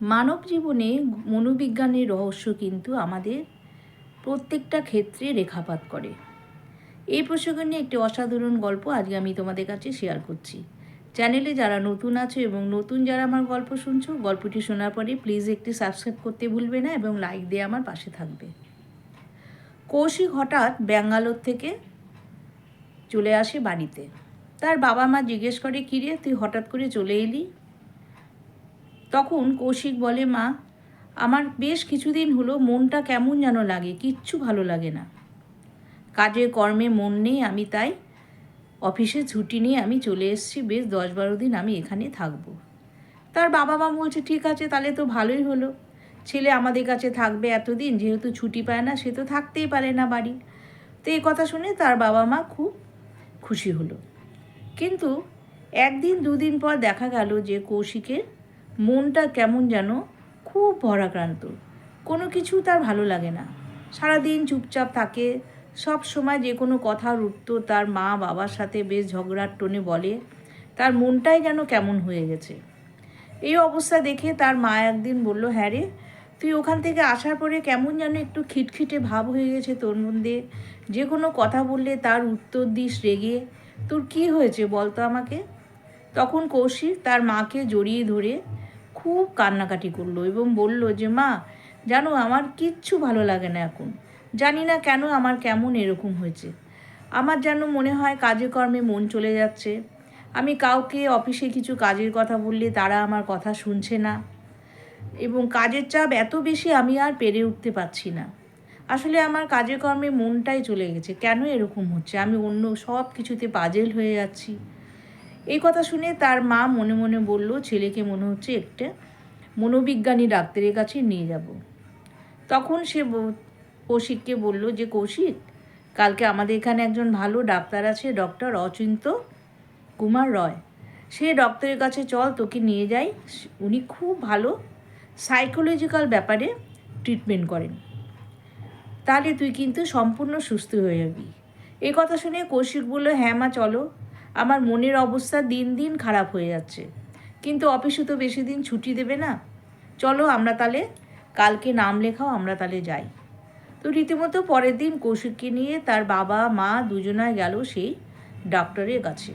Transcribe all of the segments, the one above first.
মানব জীবনে মনোবিজ্ঞানের রহস্য কিন্তু আমাদের প্রত্যেকটা ক্ষেত্রে রেখাপাত করে। এই প্রসঙ্গে নিয়ে একটি অসাধারণ গল্প আজকে আমি তোমাদের কাছে শেয়ার করছি। চ্যানেলে যারা নতুন আছো এবং নতুন যারা আমার গল্প শুনছো, গল্পটি শোনার পরে প্লিজ একটি সাবস্ক্রাইব করতে ভুলবে না এবং লাইক দিয়ে আমার পাশে থাকবে। কৌশিক হঠাৎ ব্যাঙ্গালোর থেকে চলে আসে বাড়িতে। তার বাবা মা জিজ্ঞেস করে কিরে তুই হঠাৎ করে চলে এলি? তখন কৌশিক বলে, মা, আমার বেশ কিছুদিন হলো মনটা কেমন যেন লাগে, কিচ্ছু ভালো লাগে না। কাজে কর্মে মন নেই, আমি তাই। অফিসে ছুটি নিয়ে আমি চলে এসেছি, বেশ দশ বারো দিন আমি এখানে থাকব। তার বাবা মা বলছে, ঠিক আছে, তাহলে তো ভালোই হলো। ছেলে আমাদের কাছে থাকবে এতদিন, যেহেতু ছুটি পায় না, সে তো থাকতেই পারে না বাড়ি। তো এই কথা শুনে তার বাবা মা খুব খুশি হলো। কিন্তু একদিন, দুদিন পর দেখা গেল যে কৌশিকের মনটা কেমন যেন খুব ভরাক্রান্ত কোনো কিছু তার ভালো লাগে না। সারাদিন চুপচাপ থাকে। সব সময় যে কোনো কথার উত্তর তার মা বাবার সাথে বেশ ঝগড়ার টোনে বলে, তার মনটাই যেন কেমন হয়ে গেছে। এই অবস্থা দেখে তার মা একদিন বলল হ্যাঁ রে, তুই ওখান থেকে আসার পরে কেমন যেন একটু খিটখিটে ভাব হয়ে গেছে তোর মধ্যে যে কোনো কথা বললে তার উত্তর দিস রেগে। তোর কি হয়েছে বলতো আমাকে? তখন কৌশিক তার মাকে জড়িয়ে ধরে খুব কান্নাকাটি করল এবং বলল যে, মা, জানো, আমার কিচ্ছু ভালো লাগে না এখন। জানি না কেন আমার কেমন এরকম হয়েছে। আমার যেন মনে হয় কাজে কর্মে মন চলে যাচ্ছে। আমি কাউকে অফিসে কিছু কাজের কথা বললে তারা আমার কথা শুনছে না। এবং কাজের চাপ এত বেশি আমি আর পেরে উঠতে পারছি না। আসলে আমার কাজে কর্মে মনটাই চলে গেছে। কেন এরকম হচ্ছে? আমি অন্য সব কিছুতে পাজেল হয়ে যাচ্ছি। এই কথা শুনে তার মা মনে মনে বলল, ছেলেকে মনে হচ্ছে একটা মনোবিজ্ঞানী ডাক্তারের কাছে নিয়ে যাব। তখন সে কৌশিককে বলল, যে কৌশিক, কালকে আমাদের এখানে একজন ভালো ডাক্তার আছে, ডক্টর অচিন্ত কুমার রয়। সে ডক্টরের কাছে চল, তোকে নিয়ে যাই। উনি খুব ভালো সাইকোলজিক্যাল ব্যাপারে ট্রিটমেন্ট করেন। তাহলে তুই কিন্তু সম্পূর্ণ সুস্থ হয়ে যাবি। এই কথা শুনে কৌশিক বলল হ্যাঁ মা, চলো। আমার মনের অবস্থা দিন দিন খারাপ হয়ে যাচ্ছে। কিন্তু অফিসে তো বেশি দিন ছুটি দেবে না। চলো আমরা তাহলে কালকে নাম লেখাও আমরা তাহলে যাই। তো রীতিমতো পরের দিন কৌশিককে নিয়ে তার বাবা, মা দুজনায় গেল সেই ডাক্তারের কাছে।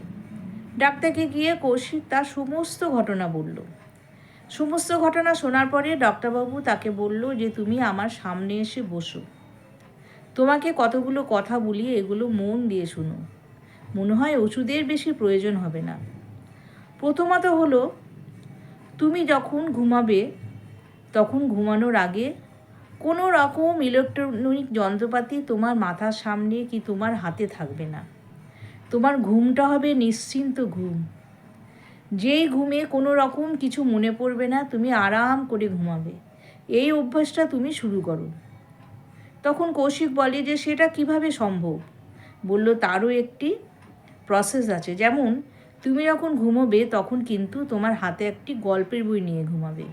ডাক্তারকে গিয়ে কৌশিক তার সমস্ত ঘটনা বলল। সমস্ত ঘটনা শোনার পরে ডক্টরবাবু তাকে বলল যে, তুমি আমার সামনে এসে বসো। তোমাকে কতগুলো কথা বলি এগুলো মন দিয়ে শুনো। মনে হয় ওষুধের বেশি প্রয়োজন হবে না। প্রথমত হলো, তুমি যখন ঘুমাবে, তখন ঘুমানোর আগে কোনো রকম ইলেকট্রনিক যন্ত্রপাতি তোমার মাথার সামনে কি তোমার হাতে থাকবে না। তোমার ঘুমটা হবে নিশ্চিন্ত ঘুম। যেই ঘুমে কোনো রকম কিছু মনে পড়বে না, তুমি আরাম করে ঘুমাবে। এই অভ্যাসটা তুমি শুরু করো। তখন কৌশিক বলে যে, সেটা কীভাবে সম্ভব? বলল, তারও একটি প্রসেস আছে। যেমন, তুমি যখন ঘুমোবে, তখন কিন্তু তোমার হাতে একটি গল্পের বই নিয়ে ঘুমাবে।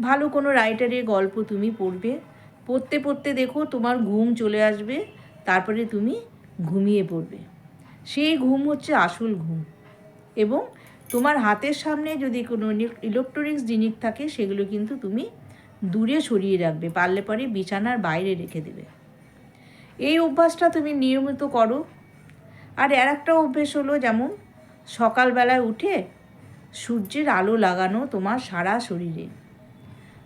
ভালো কোনো রাইটারের গল্প তুমি পড়বে। পড়তে পড়তে দেখো তোমার ঘুম চলে আসবে, তারপরে তুমি ঘুমিয়ে পড়বে। সেই ঘুম হচ্ছে আসল ঘুম। এবং তোমার হাতের সামনে যদি কোনো ইলেকট্রনিক্স জিনিস থাকে, সেগুলো কিন্তু তুমি দূরে সরিয়ে রাখবে, পারলে পরে বিছানার বাইরে রেখে দেবে। এই অভ্যাসটা তুমি নিয়মিত করো। আর আর একটা অভ্যেস হলো যেমন সকালবেলায় উঠে সূর্যের আলো লাগানো তোমার সারা শরীরে।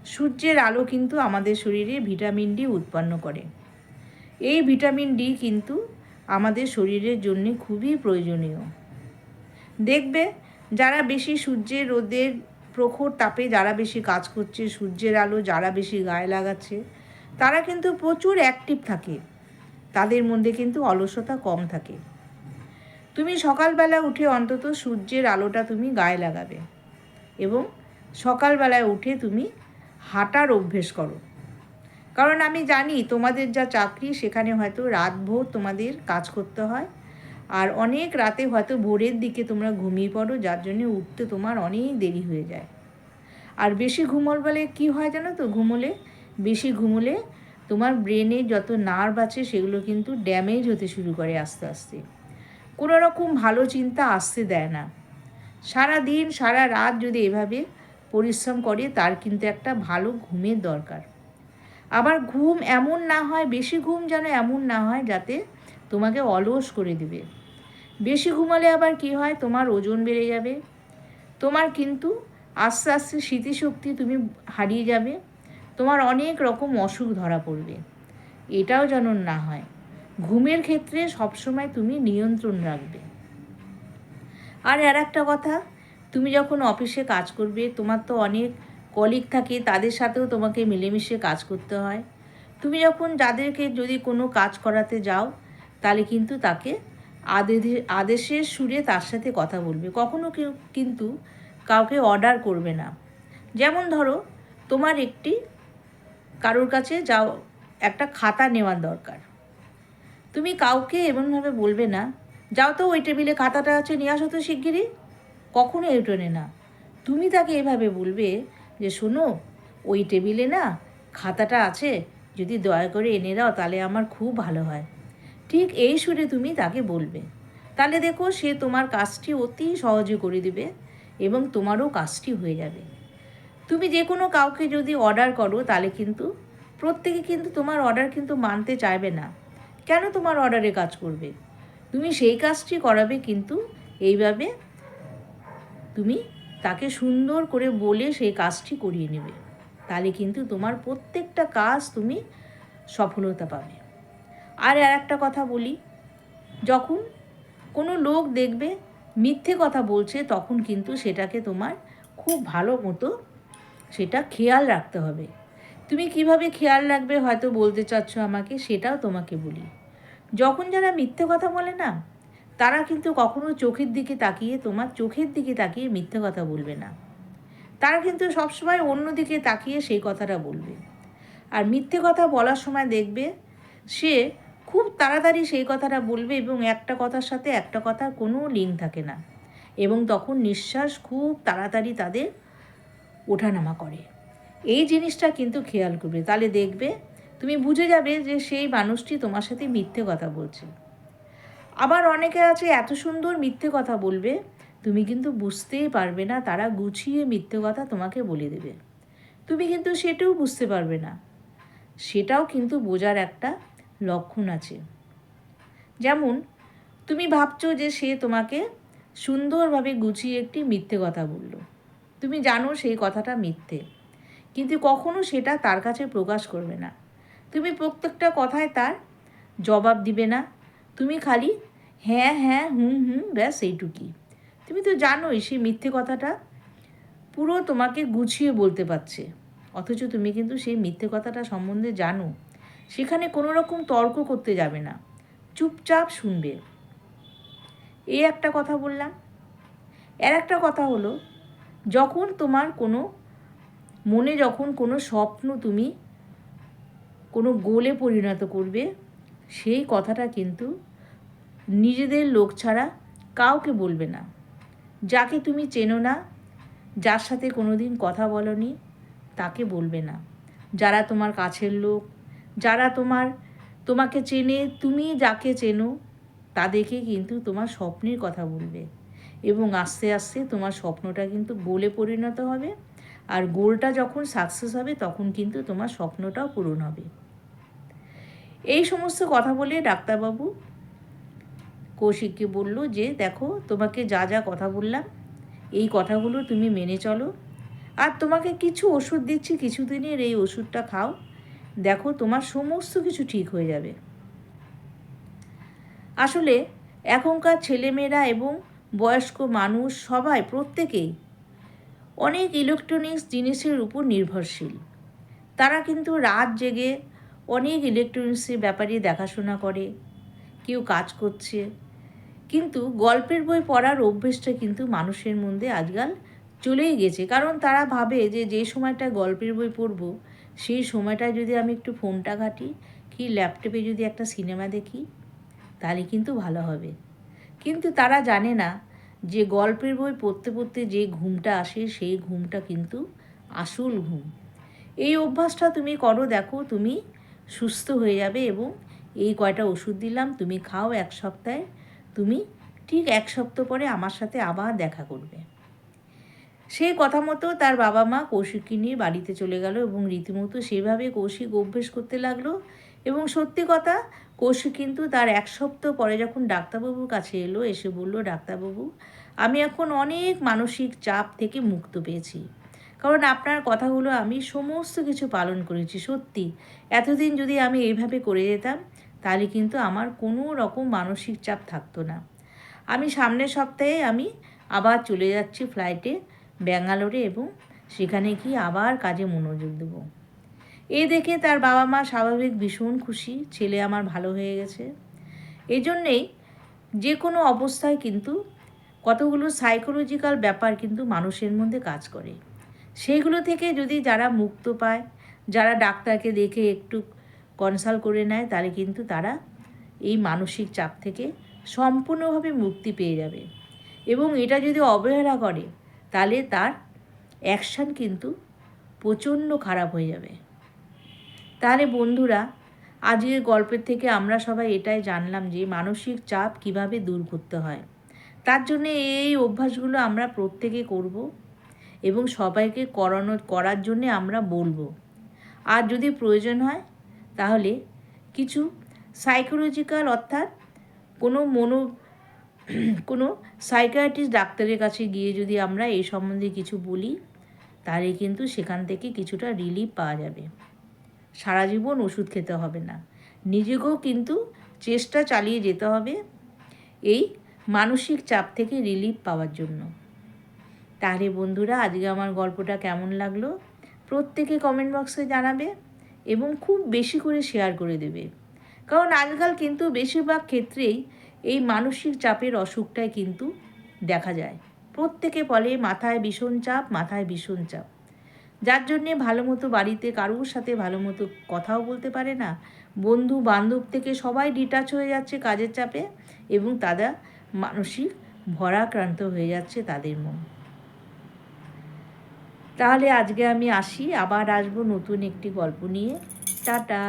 সূর্যের আলো কিন্তু আমাদের শরীরে ভিটামিন ডি উৎপন্ন করে। এই ভিটামিন ডি কিন্তু আমাদের শরীরের জন্য খুবই প্রয়োজনীয়। দেখবে যারা বেশি সূর্যের রোদের প্রখর তাপে যারা বেশি কাজ করছে, সূর্যের আলো যারা বেশি গায়ে লাগাচ্ছে, তারা কিন্তু প্রচুর অ্যাক্টিভ থাকে। তাদের মধ্যে কিন্তু অলসতা কম থাকে। তুমি সকালবেলা উঠে অন্তত সূর্যের আলোটা তুমি গায়ে লাগাবে এবং সকালবেলায় উঠে তুমি হাঁটার অভ্যেস করো। কারণ আমি জানি তোমাদের যা চাকরি, সেখানে হয়তো রাতভর তোমাদের কাজ করতে হয় আর অনেক রাতে হয়তো ভোরের দিকে তোমরা ঘুমিয়ে পড়ো, যার জন্য উঠতে তোমার অনেক দেরি হয়ে যায়। আর বেশি ঘুমোল বলে কি হয় জানো তো? ঘুমোলে, বেশি ঘুমোলে তোমার ব্রেনে যত নার্ভ আছে, সেগুলো কিন্তু ড্যামেজ হতে শুরু করে আস্তে আস্তে। কোনো রকম ভালো চিন্তা আসতে দেয় না। সারা দিন, সারা রাত যদি এভাবে পরিশ্রম করে, তার কিন্তু একটা ভালো ঘুমের দরকার। আবার ঘুম এমন না হয়, বেশি ঘুম যেন এমন না হয়, যাতে তোমাকে অলস করে দিবে। বেশি ঘুমালে আবার কি হয়? তোমার ওজন বেড়ে যাবে। তোমার কিন্তু আস্তে আস্তে স্মৃতিশক্তি তুমি হারিয়ে যাবে। তোমার অনেক রকম অসুখ ধরা পড়বে। এটাও যেন না হয়। ঘুমের ক্ষেত্রে সবসময় তুমি নিয়ন্ত্রণ রাখবে। আর আর একটা কথা, তুমি যখন অফিসে কাজ করবে, তোমার তো অনেক কলিগ থাকে, তাদের সাথেও তোমাকে মিলেমিশে কাজ করতে হয়। তুমি যখন যাদেরকে যদি কোনো কাজ করাতে যাও, তাহলে কিন্তু তাকে আদেশে আদেশের সুরে তার সাথে কথা বলবে। কখনো কেউ কিন্তু কাউকে অর্ডার করবে না। যেমন ধরো, তোমার একটি কারোর কাছে যাও, একটা খাতা নেওয়ার দরকার। তুমি কাউকে এমনভাবে বলবে না। যাও তো ওই টেবিলে খাতাটা আছে, নিয়ে আসো তো শিগগিরই। কখনো এটোনে না। তুমি তাকে এভাবে বলবে যে, শোনো, ওই টেবিলে না খাতাটা আছে, যদি দয়া করে এনে দাও তাহলে আমার খুব ভালো হয়। ঠিক এই সুরে তুমি তাকে বলবে। তাহলে দেখো, সে তোমার কাজটি অতি সহজে করে দিবে এবং তোমারও কাজটি হয়ে যাবে। তুমি যে কোনো কাউকে যদি অর্ডার করো তাহলে কিন্তু, প্রত্যেকে কিন্তু তোমার অর্ডার কিন্তু মানতে চাইবে না। কেন তোমার অর্ডারে কাজ করবে? তুমি সেই কাজটি করাবে কিন্তু এইভাবে তুমি তাকে সুন্দর করে বলে সেই কাজটি করিয়ে নেবে। তাহলে কিন্তু তোমার প্রত্যেকটা কাজ তুমি সফলতা পাবে। আর আর একটা কথা বলি, যখন কোনো লোক দেখবে মিথ্যে কথা বলছে, তখন কিন্তু সেটাকে তোমার খুব ভালো মতো সেটা খেয়াল রাখতে হবে। তুমি কীভাবে খেয়াল রাখবে হয়তো বলতে চাচ্ছ আমাকে, সেটাও তোমাকে বলি। যখন যারা মিথ্যে কথা বলে না, তারা কিন্তু কখনো চোখের দিকে তাকিয়ে তোমার চোখের দিকে তাকিয়ে মিথ্যে কথা বলবে না। তারা কিন্তু সবসময় অন্য দিকে তাকিয়ে সেই কথাটা বলবে। আর মিথ্যে কথা বলার সময় দেখবে, সে খুব তাড়াতাড়ি সেই কথাটা বলবে এবং একটা কথার সাথে একটা কথার কোনো লিঙ্ক থাকে না। এবং তখন নিঃশ্বাস খুব তাড়াতাড়ি তাদের ওঠানামা করে। এই জিনিসটা কিন্তু খেয়াল করবে। তাহলে দেখবে তুমি বুঝে যাবে যে সেই মানুষটি তোমার সাথে মিথ্যে কথা বলছে। আবার অনেকে আছে এত সুন্দর মিথ্যে কথা বলবে, তুমি কিন্তু বুঝতেই পারবে না, তারা গুছিয়ে মিথ্যে কথা তোমাকে বলে দেবে। তুমি কিন্তু সেটাও বুঝতে পারবে না। সেটাও কিন্তু বোঝার একটা লক্ষণ আছে। যেমন, তুমি ভাবছ যে সে তোমাকে সুন্দরভাবে গুছিয়ে একটি মিথ্যে কথা বলল। তুমি জানো সেই কথাটা মিথ্যে। কিন্তু কখনো সেটা তার কাছে প্রকাশ করবে না। তুমি প্রত্যেকটা কথায় তার জবাব দিবে না। তুমি খালি হ্যাঁ হ্যাঁ হুম হুম, ব্যাস এইটুকুই। তুমি তো জানোই সেই মিথ্যে কথাটা পুরো তোমাকে গুছিয়ে বলতে পারছে। অথচ তুমি কিন্তু সেই মিথ্যে কথাটা সম্বন্ধে জানো। সেখানে কোনো রকম তর্ক করতে যাবে না। চুপচাপ শুনবে। এই একটা কথা বললাম। এর একটা কথা হলো, যখন তোমার কোনো মনে যখন কোনো স্বপ্ন তুমি কোনো গোলে পরিণত করবে, সেই কথাটা কিন্তু নিজেদের লোক ছাড়া কাউকে বলবে না। যাকে তুমি চেনো না, যার সাথে কোনো দিন কথা বলনি, তাকে বলবে না। যারা তোমার কাছের লোক, যারা তোমার, তোমাকে চেনে, তুমি যাকে চেনো, তাদেরকে কিন্তু তোমার স্বপ্নের কথা বলবে। এবং আস্তে আস্তে তোমার স্বপ্নটা কিন্তু গোলে পরিণত হবে। আর গোলটা যখন সাকসেস হবে, তখন কিন্তু তোমার স্বপ্নটাও পূরণ হবে। এই সমস্ত কথা বলে ডাক্তারবাবু কৌশিককে বলল যে, দেখো, তোমাকে যা যা কথা বললাম, এই কথাগুলো তুমি মেনে চলো। আর তোমাকে কিছু ওষুধ দিচ্ছি, কিছুদিনের এই ওষুধটা খাও। দেখো, তোমার সমস্ত কিছু ঠিক হয়ে যাবে। আসলে এখনকার ছেলেমেয়েরা এবং বয়স্ক মানুষ সবাই, প্রত্যেকেই অনেক ইলেকট্রনিক্স জিনিসের উপর নির্ভরশীল। তারা কিন্তু রাত জেগে অনেক ইলেকট্রনিক্সের ব্যাপারে দেখাশোনা করে, কেউ কাজ করছে। কিন্তু গল্পের বই পড়ার অভ্যেসটা কিন্তু মানুষের মধ্যে আজকাল চলেই গেছে। কারণ তারা ভাবে যে যে সময়টা গল্পের বই পড়ব, সেই সময়টায় যদি আমি একটু ফোনটা ঘাঁটি কি ল্যাপটপে যদি একটা সিনেমা দেখি, তাহলে কিন্তু ভালো হবে। কিন্তু তারা জানে না যে গল্পের বই পড়তে পড়তে যে ঘুমটা আসে, সেই ঘুমটা কিন্তু আসল ঘুম। এই অভ্যাসটা তুমি করো, দেখো তুমি সুস্থ হয়ে যাবে এবং এই কয়টা ওষুধ দিলাম, তুমি খাও এক সপ্তাহে, তুমি ঠিক এক সপ্তাহ পরে আমার সাথে আবার দেখা করবে। সেই কথা মতো তার বাবা মা কৌশিককে নিয়ে বাড়িতে চলে গেল এবং রীতিমতো সেভাবে কৌশিক অভ্যেস করতে লাগল। এবং সত্যি কথা, কৌশিক কিন্তু তার এক সপ্তাহ পরে যখন ডাক্তারবাবুর কাছে এলো, এসে বলল, ডাক্তারবাবু, আমি এখন অনেক মানসিক চাপ থেকে মুক্ত পেয়েছি। কারণ আপনার কথাগুলো আমি সমস্ত কিছু পালন করেছি, সত্যি। এতদিন যদি আমি এইভাবে করে যেতাম, তাহলে কিন্তু আমার কোনো রকম মানসিক চাপ থাকতো না। আমি সামনের সপ্তাহে আমি আবার চলে যাচ্ছি ফ্লাইটে ব্যাঙ্গালোরে এবং সেখানে গিয়ে আবার কাজে মনোযোগ দেবো। এ দেখে তার বাবা মা স্বাভাবিক ভীষণ খুশি, ছেলে আমার ভালো হয়ে গেছে। এজন্যেই যে কোনো অবস্থায় কিন্তু কতগুলো সাইকোলজিক্যাল ব্যাপার কিন্তু মানুষের মধ্যে কাজ করে। সেইগুলো থেকে যদি যারা মুক্ত পায়, যারা ডাক্তারকে দেখে একটু কনসাল্ট করে নেয়, তাহলে কিন্তু তারা এই মানসিক চাপ থেকে সম্পূর্ণভাবে মুক্তি পেয়ে যাবে। এবং এটা যদি অবহেলা করে তাহলে তার অ্যাকশান কিন্তু প্রচণ্ড খারাপ হয়ে যাবে। তাহলে বন্ধুরা, আজকের গল্পের থেকে আমরা সবাই এটাই জানলাম যে মানসিক চাপ কীভাবে দূর করতে হয়। তার জন্য এই অভ্যাসগুলো আমরা প্রত্যেকে করব এবং সবাইকে করানো করার জন্যে আমরা বলব। আর যদি প্রয়োজন হয়, তাহলে কিছু সাইকোলজিক্যাল অর্থাৎ কোনো মনো কোনো সাইকিয়াট্রিস্ট ডাক্তারের কাছে গিয়ে যদি আমরা এই সম্বন্ধে কিছু বলি, তাহলে কিন্তু সেখান থেকে কিছুটা রিলিফ পাওয়া যাবে। সারা জীবন ওষুধ খেতে হবে না। নিজেকেও কিন্তু চেষ্টা চালিয়ে যেতে হবে এই মানসিক চাপ থেকে রিলিফ পাওয়ার জন্য। তাহলে বন্ধুরা, আজকে আমার গল্পটা কেমন লাগল? প্রত্যেকে কমেন্ট বক্সে জানাবে এবং খুব বেশি করে শেয়ার করে দেবে। কারণ আজকাল কিন্তু বেশিরভাগ ক্ষেত্রেই এই মানসিক চাপের অসুখটাই কিন্তু দেখা যায়। প্রত্যেকে বলে, মাথায় ভীষণ চাপ, মাথায় ভীষণ চাপ। যার জন্যে ভালো মতো বাড়িতে কারোর সাথে ভালো মতো কথাও বলতে পারে না। বন্ধু বান্ধব থেকে সবাই ডিটাচ হয়ে যাচ্ছে কাজের চাপে এবং তারা মানসিক ভরাক্রান্ত হয়ে যাচ্ছে তাদের মন। তাহলে আজকে আমি আসি, আবার আসব নতুন একটি গল্প নিয়ে। টাটা!